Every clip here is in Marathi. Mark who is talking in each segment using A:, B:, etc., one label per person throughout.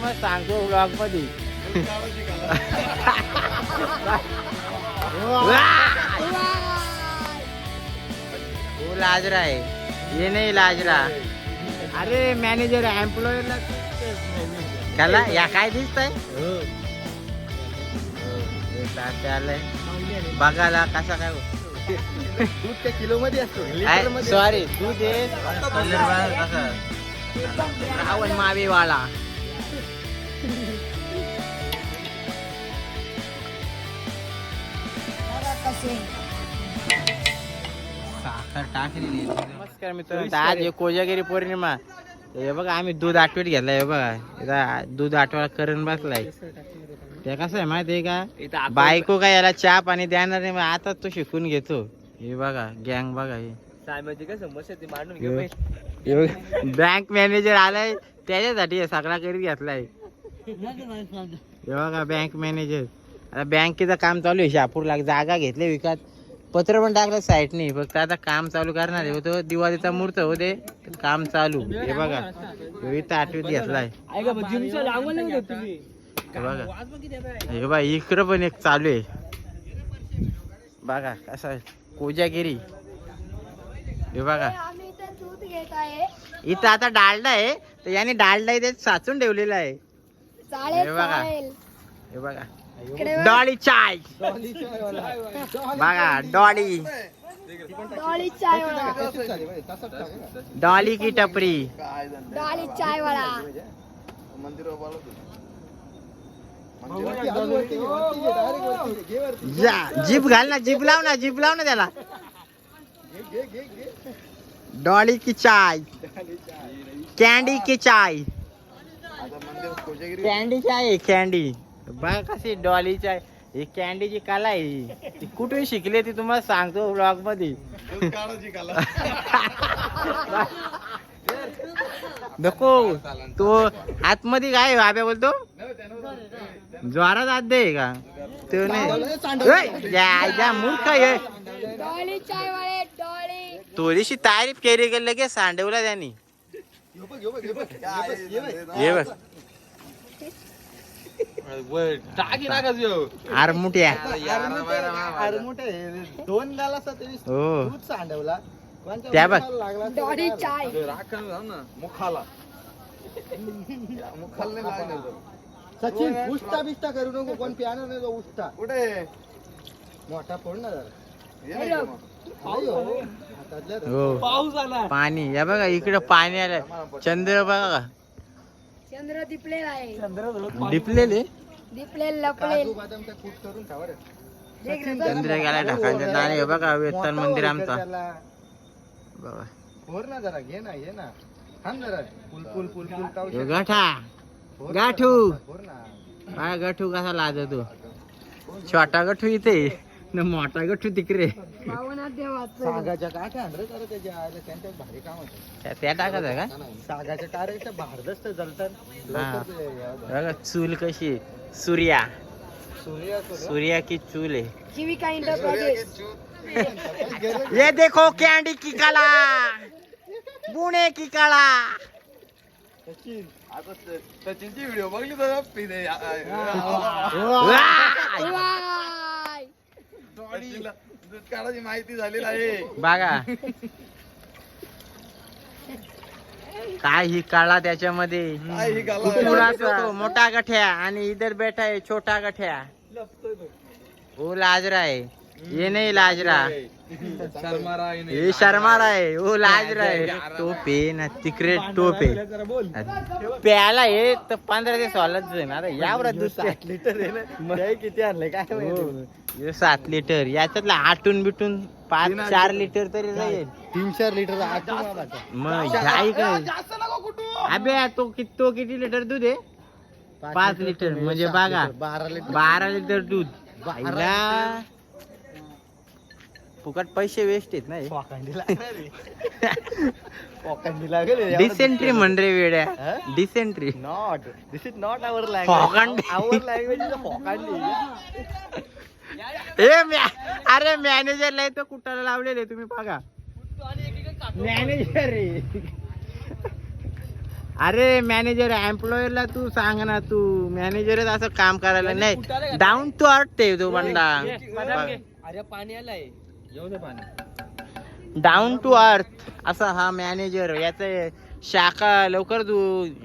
A: मग सांगतो ब्लॉगमध्ये वो लाजरा आहे ये नाही लाजरा अरे मॅनेजर एम्प्लॉयरला त्याला या काय दिसतंय हो, हे आलंय बघायला कसा काय
B: दूध त्या किलो मध्ये असतो
A: सॉरी दूध आहे रावण मावेवाला साखर टाकलेली नमस्कार मित्रांनो आज आहे कोजागिरी पौर्णिमा. हे बघा आम्ही दूध आठवत घेतलाय हे बघा. इथं दूध आठवडा करून बसलाय. ते कसं आहे माहिती आहे का? बायको काय याला चहा पाणी देणार नाही आता तो शिकून घेतो. हे बघा गँग बघा हे. बँक मॅनेजर आलाय त्याच्यासाठी हे सगळा करीत घेतलाय. हे बघा बँक मॅनेजर आता बँकेचं काम चालू आहे शापूरला जागा घेतली विकत. पत्र पण टाकलं साईटनी फक्त आता काम चालू करणार आहे. होतो दिवाळीचा मुहूर्त होते काम चालू. हे बघा इथं आठवीत घेतलाय हे बघा. हे बघा इकडं पण एक चालू आहे. बघा कसं आहे. कोजागिरी. हे बघा.
C: आम्ही इथे
A: आता डालडा आहे तर याने डालडा इथे साचून ठेवलेला आहे. हे बघा. हे बघा. डॉली चाय. बघा डॉली.
C: डॉली
A: की टपरी.
C: डॉली चाय वाला.
A: जा जीप घाल ना जीप लाव ना जीप लाव ना त्याला. डॉली की चाय. कॅन्डी की चाय. कॅन्डी चाय कॅन्डी. बघा कशी डॉली चाय ही कॅन्डीची कला आहे ही. ती कुठून शिकली ती तुम्हाला सांगतो ब्लॉगमध्ये. नको. तो आतमध्ये काय आब्या बोलतो? ज्वारात आत दे का? तो नाही. या या मूर्ख आहे.
C: डॉली डॉली
A: थोडीशी तारीफ केली की लगेच सांडवला त्यांनी. हे बघ.
B: टाकी नाका
A: आर मुठ्या
B: अरे मोठे दोन गाल असतात तरी
A: हो
B: दूध सांडवला कोणत्या
A: त्या बघ.
B: मुलाला लागला असेल
C: डॉली
B: का?
C: चाय
B: मुखाला मुखाला नाही लागलं. सचिन उष्टा बिष्टा करू नको कोण पियानो नाही तो उष्टा कुठे मोठा फोड ना जरा पाऊस हो. धर.
A: हो
B: पाऊस आला
A: पाणी या बघा इकडे पाणी आलं चंद्र बघा
C: चंद्र दिपलेला आहे.
A: डिपलेले
C: दिपलेल? लपलेल.
A: चंद्र गेला ढकायचं आणि हे बघा वेतन मंदिर आमचा. बघा.
B: फोर ना जरा घे ना घे ना. थांब जरा. पुल पुल पुल पुल
A: हे
B: शकतो.
A: गठा. गाठू.
B: ना
A: काय गठू कसा लाजतो? छोटा गठू इथे. न मोठा गठू तिकडे.
C: पावनात देवाचं
B: सागाच्या काठ्या आणलं जरा त्याच्या आईला? त्यांच्यात भारी काम होतं.
A: त्या- त्या टाकत आहे का?
B: सागाच्या भारदस्त जलतात
A: हा.
B: लवकर ते या-
A: बघा चूल कशी आहे. सूर्या.
B: सूर्य
A: सूर्या की चूल है
C: जीविका इंटरप्राइजेस
A: ये देखो कैंडी की कला. बुने की कला.
B: सचिन आता सचिनची व्हिडिओ बघली तर
C: वाय.
B: काढायची माहिती झालेली आहे.
A: बघा. काय ही कला त्याच्यामध्ये
B: काय ही कला?
A: मोठा गठ्या आणि इधर बैठा है छोटा गठ्या. वो लाज रहा है ये नहीं लाज रहा ये शर्मा रहा है वो लाज रहा है टोप ना तिकडे टोप. प्याला हे तर पंधरा दिवस वालाच आहे ना आता यावर दुसऱ्या
B: लिटर किती आणलंय? काय?
A: हो. हे सात लिटर. याच्यातला आटून बिटून पाच चार लिटर तरी जाईल.
B: तीन चार लिटर.
A: मग काय अबे तो किती तो किती लिटर दूध आहे? पाच लिटर म्हणजे
B: सात
A: बघा
B: लिटर, बारा लिटर.
A: बारा लिटर दूध. फुकट पैसे वेस्ट आहेत ना हे.
B: पोकांडी लागणार आहे. पोकांडी लागेल हे.
A: डिसेंट्री म्हण रे वेड्या? Dysentery
B: not this is not our. Language our language is पोकांडी
A: ए मॅ अरे मॅनेजरला इथं कुठाला लावलेले तुम्ही बघा. मॅनेजर रे अरे मॅनेजर एम्प्लॉयरला तू सांग ना तू. मॅनेजरच असं काम करायला नाही. डाऊन टू अर्थ ठेव तो बंडा
D: अरे पाणी आलाय.
A: डाऊन टू अर्थ असा हा मॅनेजर याचं शाखा लवकर तू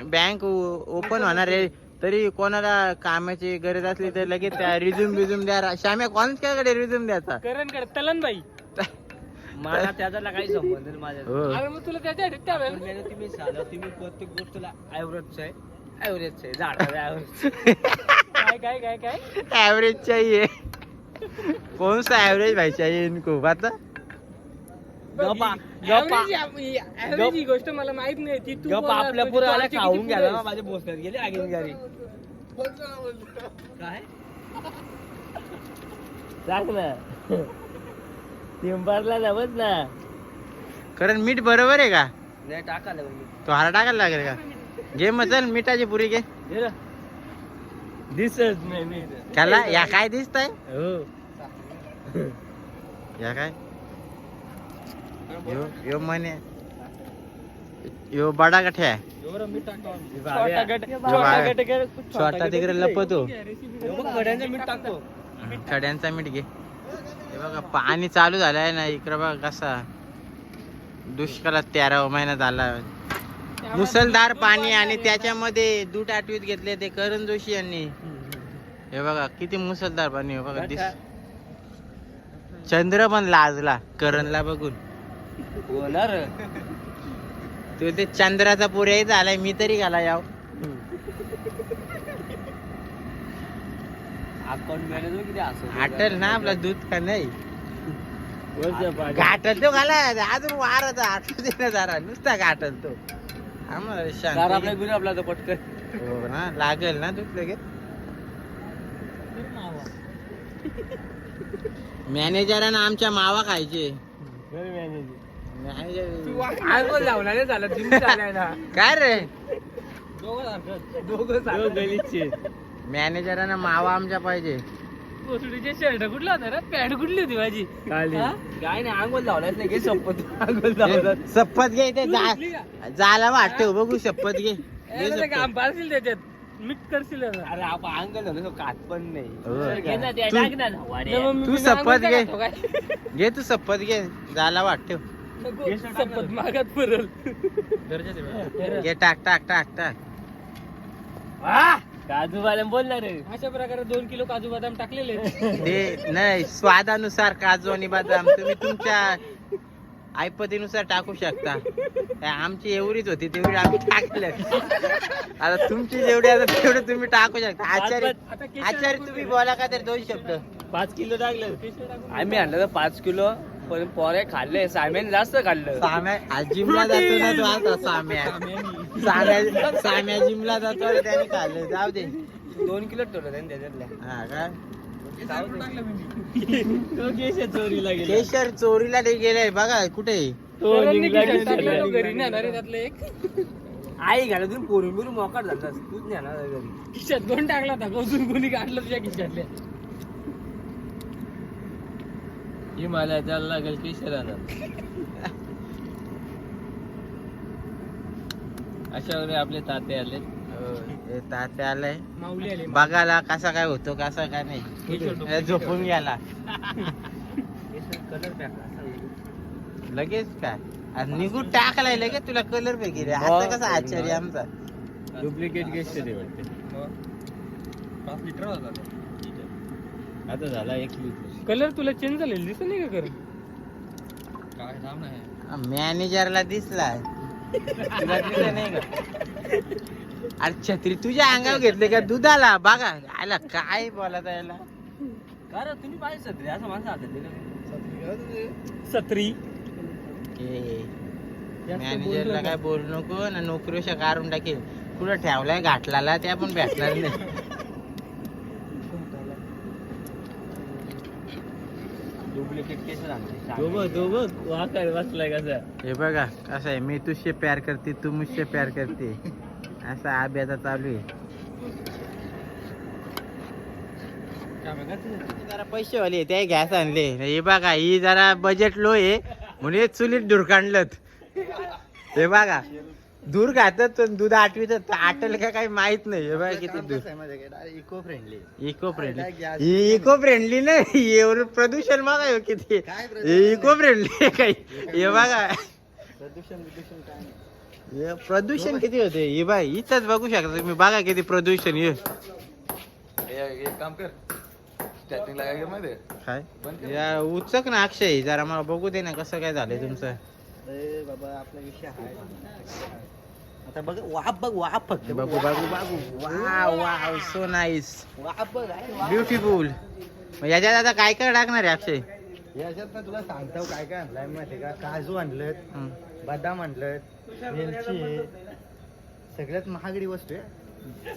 A: बँक ओपन होणार आहे. तरी कोणाला कामाची गरज असली तर लगेच त्या रिझ्यूम बिझ्यूम द्या. श्याम्या कोणत्याकडे रिझ्यूम द्यायचा?
E: करण कर तलन बाई
D: मला त्याचा काही संबंध नाही माझ्या
A: हो.
E: अरे मग तुला त्याच्या
D: मेहनत तुम्ही झालं तुम्ही प्रत्येक गोष्टीला ॲव्हरेज आहे? ॲव्हरेज आहे झाडाला ॲव्हरेज
E: काय काय काय काय?
A: एवरेज चाहिए कौन सा एवरेज भाई चाहिए इनको बता
E: गोष्ट मला माहीत नाही ती तू
D: आपल्या खाऊन ना
E: आहे.
D: माझ्या बोसण्यात गेले आगीन गाडी काय सांग ना टिंबरला नवत ना
A: कारण मीठ बरोबर आहे का
D: नाही टाकायला
A: तो हारा टाकायला लागेल का घे मग चल मिठाची पुरी घे
D: दिसत नाही मी
A: त्याला या काय दिसतंय?
D: हो.
A: या काय? यो यो म्हणे. यो बडा गठ्या आहे.
E: छोटा गट
A: यो
E: छोटा
A: बाय.
E: गट कर, खूप
A: छोटा तिकडे लपतो.
D: कड्यांचं मीठ टाकतो.
A: कड्यांचा मीठ घे. हे बघा पाणी चालू झालंय ना इकडं बघा कसा दुष्काळात तेरावा महिना झाला. मुसळधार पाणी आणि त्याच्यामध्ये दूध आठवीत घेतले ते करण जोशी यांनी. हे बघा किती मुसळधार पाणी बघा दिस चंद्र पण लाजला करणला बघून.
D: होणार
A: तो ते चंद्राचा पुऱ्याही झालाय मी तरी घाला याव.
D: अकाउंट मॅनेजर किती असं?
A: आटल ना आपला दूध का नाही? घाटल तो घाला अजून दे ना जरा नुसता घाटल तो.
D: आपल्या
A: शांत.
D: बिल आपला तो पटकन.
A: हो ना लागेल ना दूध लगेच? मॅनेजरांना आमच्या मावा खायचे. मॅनेजर
E: आंघोळ लावला नाही झाला जिम झालाय ना.
A: काय रे?
E: दोघं सारखं.
A: मॅनेजरांना मावा आमच्या पाहिजे.
E: कोसडीचे शर्ट कुठला होता रे? पॅन्ट कुठली होती माझी? हा?
D: काय नाही आंघोळ लावलाच नाही घे आंघोळ लावलात
A: शपथ घे ते जा.
E: उठली का?
A: जाला वाटतो बघू शपथ घे. घे
E: ए, ते
A: शपथ.
E: काम पारशील त्याच्यात. मिक्स करशील ना.
D: अरे आपण आंघोळ लावलं कात पण नाही.
A: हो.
D: तर घे. ना, ते
A: तू-
D: टाक ना. वाड्या.
E: तर मग मी
A: तू
E: बिना
A: शपथ
E: आंघोळीचा
A: घे.
E: काय?
A: घे तू शपथ घे. जाला वाटतो
E: नको, शपथ. मागात पुरल
A: घे टाक टाक टाक टाक.
D: काजू वाल्यानं बोलणार रे
E: अशा प्रकारे दोन किलो काजू बदाम टाकलेले आहेत.
A: ते नाही स्वादानुसार काजू आणि बदाम तुम्ही तुमच्या ऐपतीनुसार टाकू शकता. काय आमची एवढीच होती तेवढी आम्ही टाकलं आता तुमची जेवढी आता तेवढं तुम्ही टाकू शकता. आचार्य आचार्य तुम्ही. बोला का तर दोन शब्द.
D: पाच किलो टाकलं. आम्ही आणलं तर पाच किलो. पण पोरे खाल्ले साम्याने जास्त खाल्लं.
A: साम्या आज जिमला जातो ना तो आता साम्या. साम्या साम्या जिमला जातो आणि त्याने खाल्लं. जाऊ दे.
D: दोन किलो ठेवलं त्याने त्याच्यातल्या.
A: हा का?
D: तो केशर चोरीला गेला.
A: केशर चोरीला ते गेलाय बघा कुठे?
D: तो
E: करणने
D: निघला
E: खिशात
D: केशर.
E: टाकलं, तो घरी. नेणार आहे त्यातलं एक.
D: आई घाला तुम्ही पोरून बिरून मोकाट झाला तूच नेणार आहे घरी.
E: खिशात कोण टाकला होता. कोणी काढलं तुझ्या खिशातल्या
D: हिमालयात जायला लागेल केशरानं अशा वेळी आपले ताते आले.
A: हे आलंय
E: माऊली आले
A: बघायला कसा काय होतो कसा काय नाही. झोपून गेला. लगेच काय? आणि निघून टाकलाय लगेच तुला कलर पैकी रे आता कसा आश्चर्य आमचा.
D: डुप्लिकेट आहे वाटते.
E: पाच लिटर होता
D: आता झाला एक लिटर.
E: कलर तुला चेंज झालेलं दिसत नाही का
D: काय नाही
A: मॅनेजरला दिसलाय तुला दिसलं नाही का? अरे छत्री तुझ्या अंगावर घेतले का दुधाला? बघा आला काय बोलत याला?
D: कारण तुम्ही पाहिजे सध्या असं माणसं हातात दिलं
E: सत्री
A: मॅनेजरला काय बोलू नको? ना नोकरीच्या काढून टाकेल. कुठं ठेवलाय? घाटलाला ते आपण भेटणार नाही
D: डुप्लिकेट केशर आणले तो बघ वाकाय वाचलाय कसा
A: हे बघा कसं आहे. मी तुझसे प्यार करते तू मुझसे प्यार करते. असा आब्याचा चालू आहे. जरा पैसे वाले ते गॅस आणले. हे बघा ही जरा बजेट लो आहे. म्हणून चुलीत ढुरकांडलत. हे बघा. दूर खातात पण दूध आठवीत आटल का काही माहीत नाही. हे बघा किती दूर.
B: Eco friendly
A: eco friendly eco friendly नाही एवढं प्रदूषण बघा हे किती.
B: काय
A: इको फ्रेंडली काही. हे बघा.
B: प्रदूषण प्रदूषण काय नाही.
A: हे प्रदूषण किती होते? हे बाय इथंच बघू शकता तुम्ही. बघा किती प्रदूषण हे.
F: एक काम कर. स्टार्टिंग लागायचं मध्ये
A: काय? या उचक ना अक्षय. जरा मला बघू दे ना कसं काय झालंय तुमचं.
B: अरे बाबा आपला विषय आहे आता बघ वाप बघ वाप फक्त. बघ,
A: बघू बघू. वाव वाव सो नाईस
B: वाप बघ.
A: ब्युटिफुल याच्यात आता काय काय टाकणार आहे अक्षय?
B: याच्यात ना तुला सांगतो काय काय आणलंय माहिती का? काजू आणलं
A: हं.
B: बदाम आणलं वेलची आहे. सगळ्यात महागडी वस्तू आहे.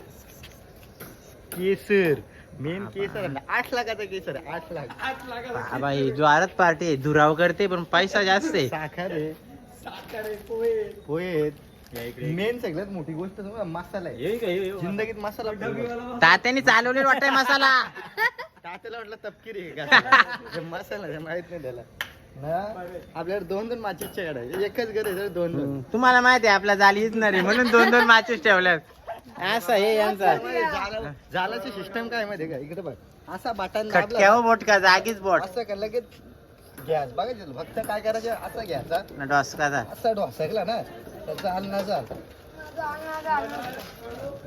B: केसर. मेन केसर. आठ लाखाचा केसर आहे, आठ लाख.
A: बाबा ही जोरात पार्टी आहे. धुराव करते पण पैसा जास्त आहे.
B: साखर आहे. पोहे मेन सगळ्यात मोठी गोष्ट? मसाला आहे. जिंदगीत मसाला पाहिजे.
A: तात्याने चालवलेला वाटतंय मसाला.
B: तात्याला वाटलं तपकिरी आहे का? जे मसाला आहे, माहीत नाही त्याला. ना? आपल्याकडे दोन दोन माचीसच्या गाड्या आहेत. एकच घर आहे दोन दोन.
A: तुम्हाला माहिती आहे आपला जाली येणार आहे म्हणून दोन दोन मॅचेस ठेवल्यात. असं हे यांचा.
B: झाला- झालाची सिस्टम काय माहिती का? इकडे बघ. असा बटन दाबला
A: खटक्यावर बोट का? जागीच बोट.
B: असं का? लगेच गॅस बघायचं फक्त काय करायचं? असा घ्यायचा.
A: डॉसकाचा.
B: असा ना? त्याचा अन्न चाल.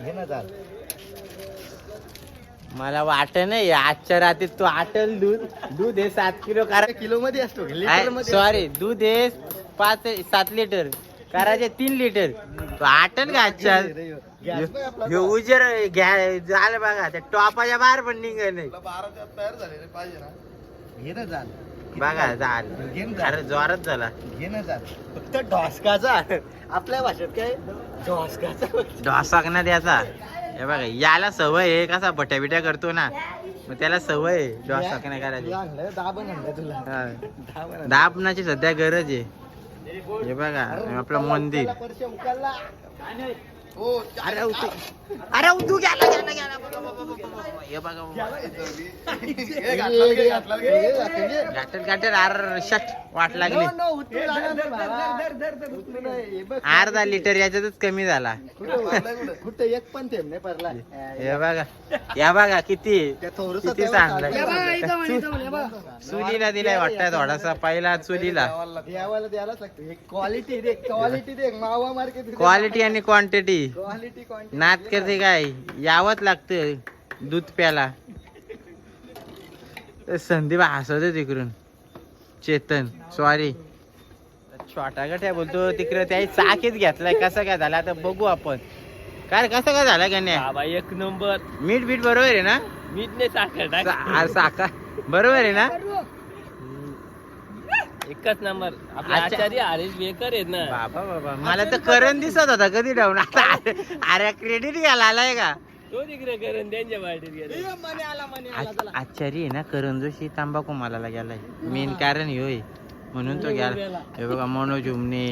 B: घे ना चाल.
A: मला वाट नाही आजच्या रात्री तो आटल दूध. दूध हे सात किलो करा.
B: किलो मध्ये असतो लिटरमध्ये
A: सॉरी दूध हे पाच सात लिटर. करायचे तीन लिटर. तो आटल का आजच्या?
B: बघ
A: उजेर घ्या. झालं बघा त्या टॉपाच्या बाहेर पण निघ नाही.
F: तयार झालेले पाहिजे ना.
B: घे ना चाल
A: बघा झालं.
B: घे ना
A: अरे जोरात झाला.
B: घे ना चाल फक्त ढोसकाचा. आपल्या भाषेत काय? ढोसकाचा.
A: ना त्याचा. हे बघा याला सवय आहे कसा बट्या बिट्या करतो ना मग त्याला सवय आहे डॉसाक नाही करायची
B: तुला.
A: दाबनाची सध्या गरज आहे. हे बघा आपलं मंदिर.
F: हो
A: अरे उतू अरे उतू गेला गेला गेला. हे बघा.
F: हे.
B: हे
A: आर शट वाट लागली.
B: हे.
A: अर्धा लिटर याच्यातच कमी झाला.
B: कुठं कुठं एक पण थेंब नाही पडला.
A: हे बघा. या बघा किती किती चांगलं.
C: हे.
A: चुलीला दिलाय वाटतं थोडासा पहिला चुलीला.
B: हे क्वालिटी दे क्वालिटी दे मावा मार्केट
A: क्वालिटी आणि क्वांटिटी
B: क्वालिटी क्वांटिटी
A: नात करते काय? यावंच लागतं दूध प्याला संदीप हसत आहे तिकडून. चेतन सॉरी छोटा गठ्या बोलतो तिकडे त्याही चाकीच घेतलाय. कसं काय झालं? आता बघू आपण. काय कसं काय झालं गण्या?
E: बाबा एक नंबर.
A: मीठ बीठ बरोबर आहे ना?
E: मीठ नाही साखर
A: साखर. बरोबर आहे ना?
E: एकच नंबर. आपले. आचार्य हरीश बेकर आहेत ना.
A: बाबा बाबा. मला तर करण दिसत होता कधी डाऊन आता अरे क्रेडिट घ्यायला आलाय का?
E: तो तिकडे करून त्यांच्या पार्टीत गेले.
A: आ- आचारी आहे ना करण जोशी तांबाखू मालाला गेलाय. मेन कारण ह्यो. आहे म्हणून तो गेला. हे बघा मनोज उमने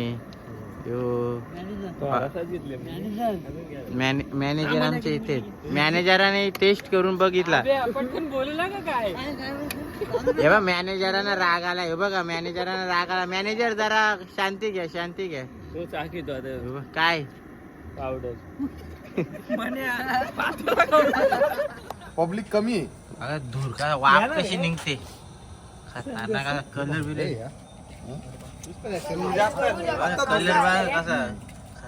A: मॅनेजर आमच्या इथे. मॅनेजराने टेस्ट करून बघितला.
E: काय?
A: हे बघा मॅनेजरांना राग आला. हे बघा मॅनेजरांना राग आला. मॅनेजर जरा शांती घ्या शांती घ्या.
E: तो चाकीत
A: हे काय?
E: पावडर
F: पब्लिक कमी आहे.
A: अगं धूर का वाफ कशी निघते? खतरनाक कलर बिलर.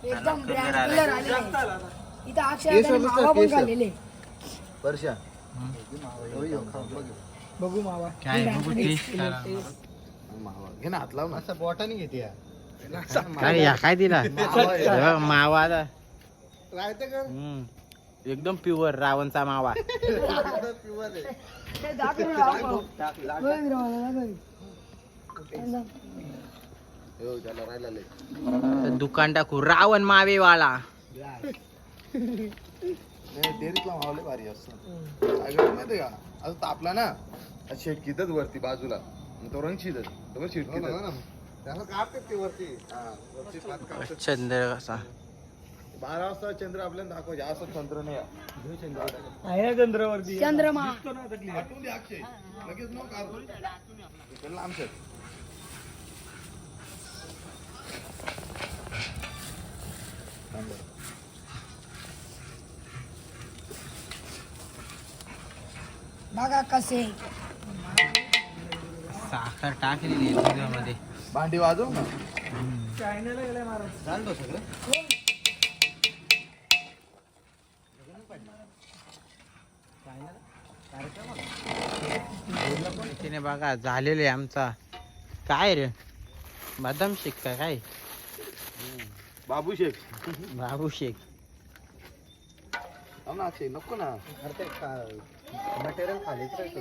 C: एकदम ब्रँड
A: कलर
C: अक्षर मावा पण
B: वर्षा
C: बघू मावा
A: काय बघू टेस्ट करा
F: घे ना हात लाव ना
B: असं बोटाने घेते या.
A: काय या काय दिला
B: मावा
A: मावा आला.
B: राहते का?
A: हम्म. एकदम प्युअर रावणचा मावा
B: प्युअर आहे.
C: ते दाखव ना, दाखव. बघ रे मला, दाखव.
A: दुकान टाकू. रावण मावेवाला
F: डेअरीतला मावले भारी असतो. माहितीये का? असं तापला ना शेटकीतच वरती बाजूला. मग तो रंग शिजत तो शेटकीत
B: त्याला कापते ते वरती.
A: चंद्र कसा?
F: बारा वाजता चंद्र आपल्याला दाखवायचे. असं चंद्र नाही.
E: चंद्रावरती.
C: चंद्रमा.
F: लगेच नको काढू.
C: बघा कसे.
A: साखर टाकलेली आहे दुधामध्ये
F: भांडी वाजव ना.
B: चालतो सगळं.
A: तिने बघा झालेले आमचा. काय रे? बदाम शेक का काय?
F: बाबू शेख
A: बाबू शेक.
F: थांब ना नको ना.
B: अरे ते मटेरियल खालीच राहतो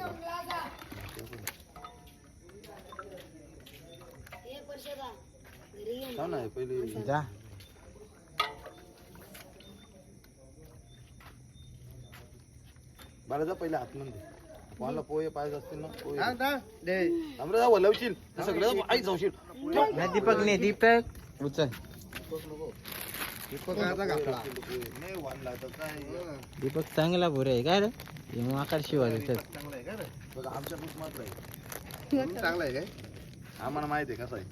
F: ना पहिले
A: जा.
F: बाळा जा पहिले आतमध्ये. कोणाला पोहे पाहिजे असतील ना पोहे.
B: हा, हा. दे.
F: थांब रे, जा वलवशील ते सगळं आई जाऊशील.
A: ना दीपक ने दीपक। उचल
B: दीपक आता घातला.
F: नाही वाढला तर काय
A: दीपक चांगला बुरा आहे काय रे हे आकार शिवाय
F: चांगला आहे का रे बघा आमच्या खूप मात्र आहे
B: चांगला आहे काय?
F: आम्हाला माहिती आहे कसं आहे.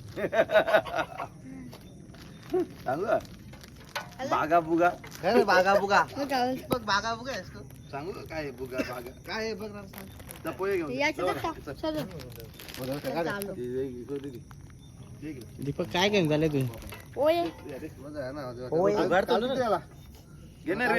F: सांगू का? बागा बुगा
B: काय रे, बागा बुगा
C: बघा
B: दीपक बागा बुगा आहेस का?
F: सांगू का काय आहे बुगा बागा?
B: काय आहे बघ ना? सांग.
F: जा पोहे घेऊन
A: दीपक काय घेऊन झाले तू
C: ओय
A: होय.
B: उघडतो ना त्याला.
F: घे ना रे